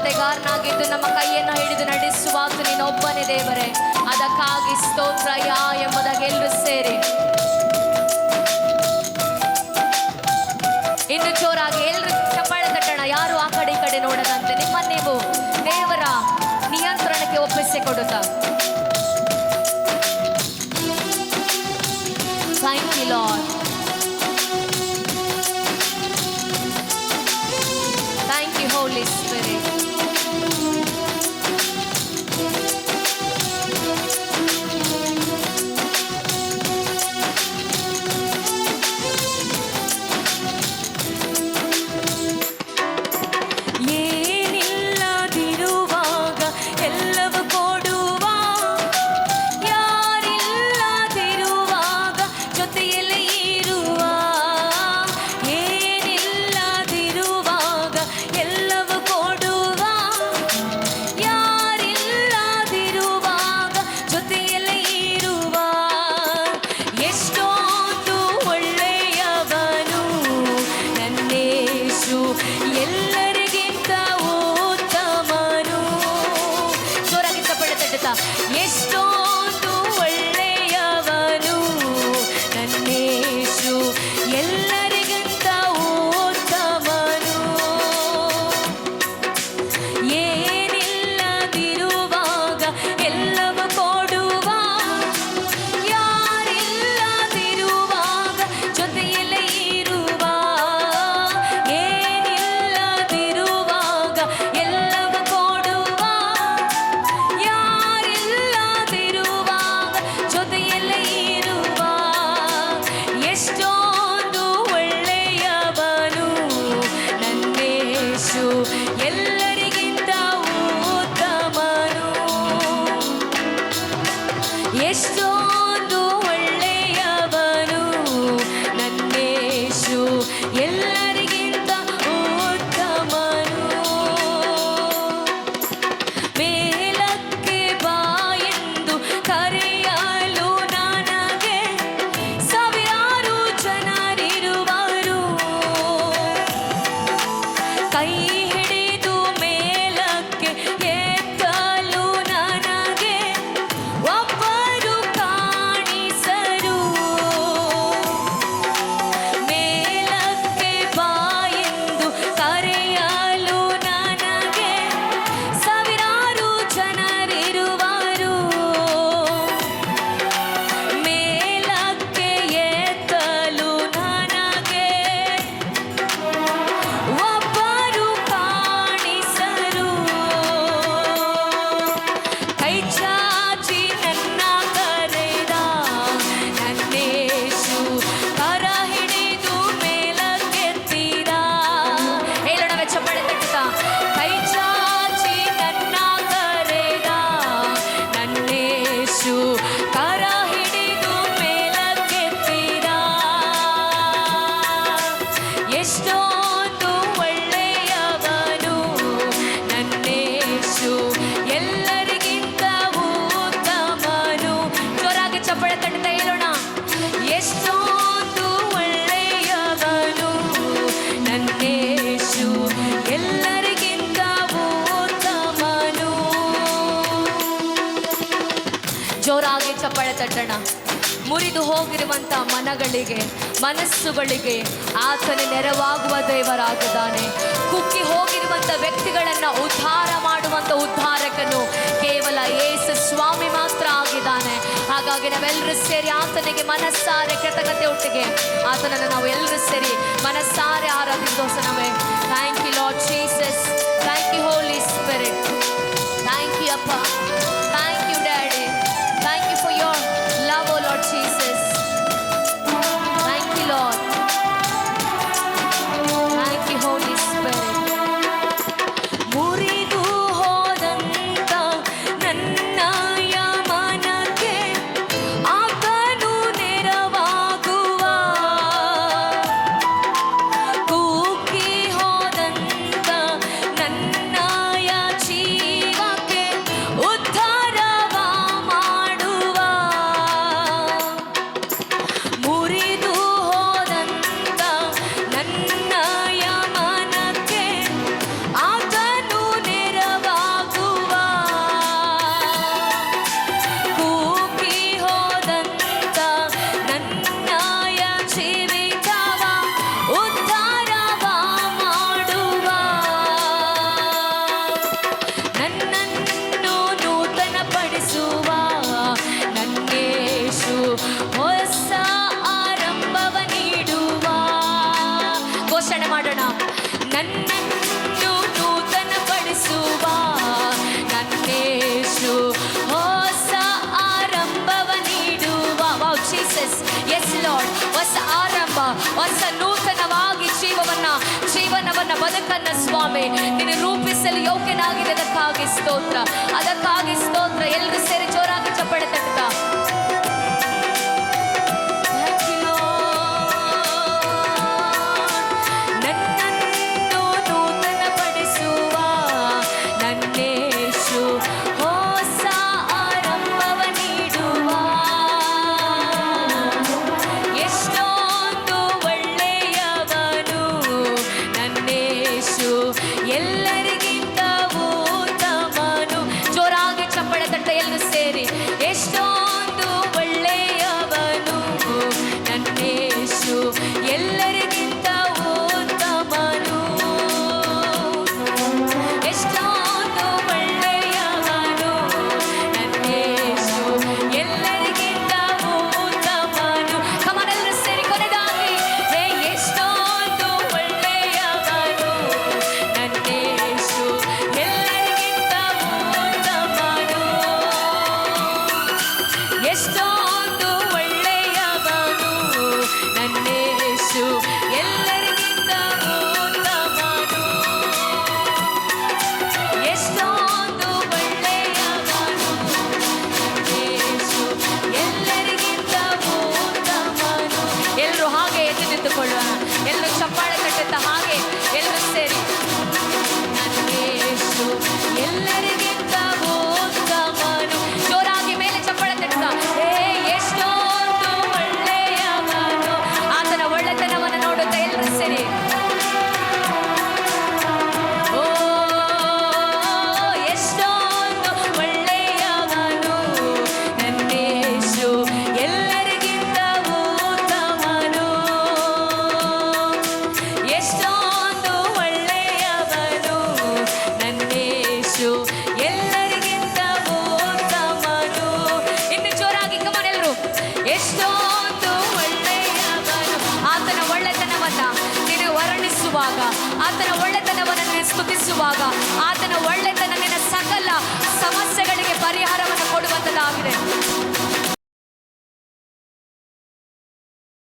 ಜೊತೆಗಾರನಾಗಿದ್ದು ನಮ್ಮ ಕೈಯನ್ನು ಹಿಡಿದು ನಡೆಸುವಾಗ ನೀನೊಬ್ಬನೇ ದೇವರೇ. ಅದಕ್ಕಾಗಿ ಸ್ತೋತ್ರ, ಯಾ ಎಂಬುದಾಗಿ ಎಲ್ಲರೂ ಸೇರಿ. ಇನ್ನು ಜೋರಾಗಿ ಎಲ್ಲರೂ ಚಪ್ಪಾಳೆ ತಟ್ಟಣ. ಯಾರು ಆ ಕಡೆ ಈ ಕಡೆ ನೋಡದಂತೆ? ನಿಮ್ಮ ನೀವು. ದೇವರ ನಿಯಂತ್ರಣಕ್ಕೆ ಒಪ್ಪಿಸಿ ಕೊಡುತ್ತ ಥ್ಯಾಂಕ್ ಯು ಲಾರ್ಡ್ イエスと что ಜೋರಾಗಿ ಚಪ್ಪಳೆ ತಟ್ಟಣ. ಮುರಿದು ಹೋಗಿರುವಂತ ಮನಗಳಿಗೆ, ಮನಸ್ಸುಗಳಿಗೆ ಆತನ ನೆರವಾಗುವ ದೇವರಾಗಿದ್ದಾನೆ. ಕುಕ್ಕಿ ಹೋಗಿರುವಂತ ವ್ಯಕ್ತಿಗಳನ್ನ ಉದ್ಧಾರ ಮಾಡುವಂತ ಉದ್ಧಾರಕನು ಕೇವಲ ಯೇಸು ಸ್ವಾಮಿ ಮಾತ್ರ ಆಗಿದ್ದಾನೆ. ಹಾಗಾಗಿ ನಾವೆಲ್ಲರೂ ಸೇರಿ ಆತನಿಗೆ ಮನಸ್ಸಾರೆ ಕೃತಜ್ಞತೆ ಒಟ್ಟಿಗೆ. ಆತನನ್ನು ನಾವು ಎಲ್ಲರೂ ಸೇರಿ ಮನಸ್ಸಾರೆ ಆರಾಧಿಸೋಸನವೇ thank you Lord Jesus thank you Holy Spirit thank you ಅಪ್ಪ ನನ್ನನ್ನು ನೂತನ ಪಡಿಸುವ ನನ್ನೇಶು ಹೊಸ ಆರಂಭವ ನೀಡುವ. ವಾವ್ ಜೀಸಸ್ ಎಸ್ ಲಾರ್ಡ್ ಹೊಸ ಆರಂಭ, ಹೊಸ ನೂತನವಾಗಿ ಜೀವವನ್ನ, ಜೀವನವನ್ನ ಬದುಕನ್ನ ಸ್ವಾಮಿ ನೀನು ರೂಪಿಸಲು ಯೋಗ್ಯನಾಗಿರೋದಕ್ಕಾಗಿ ಸ್ತೋತ್ರ. ಅದಕ್ಕಾಗಿ ಸ್ತೋತ್ರ. ಎಲ್ಲರೂ ಸೇರಿ ಜೋರಾಗಿ ಚಪ್ಪಳೆ ತಟ್ಟ with the hugging. ಮಾಟ ನೀನು ವರ್ಣಿಸುವಾಗ ಆತನ ಒಳ್ಳೆತನವನ್ನು ನಿನ್ನ ಸ್ತುತಿಸುವಾಗ ಆತನ ಒಳ್ಳೆತನ ನಿನ್ನ ಸಕಲ ಸಮಸ್ಯೆಗಳಿಗೆ ಪರಿಹಾರವನ್ನು ಕೊಡುವಂಥದ್ದಾಗಿದೆ.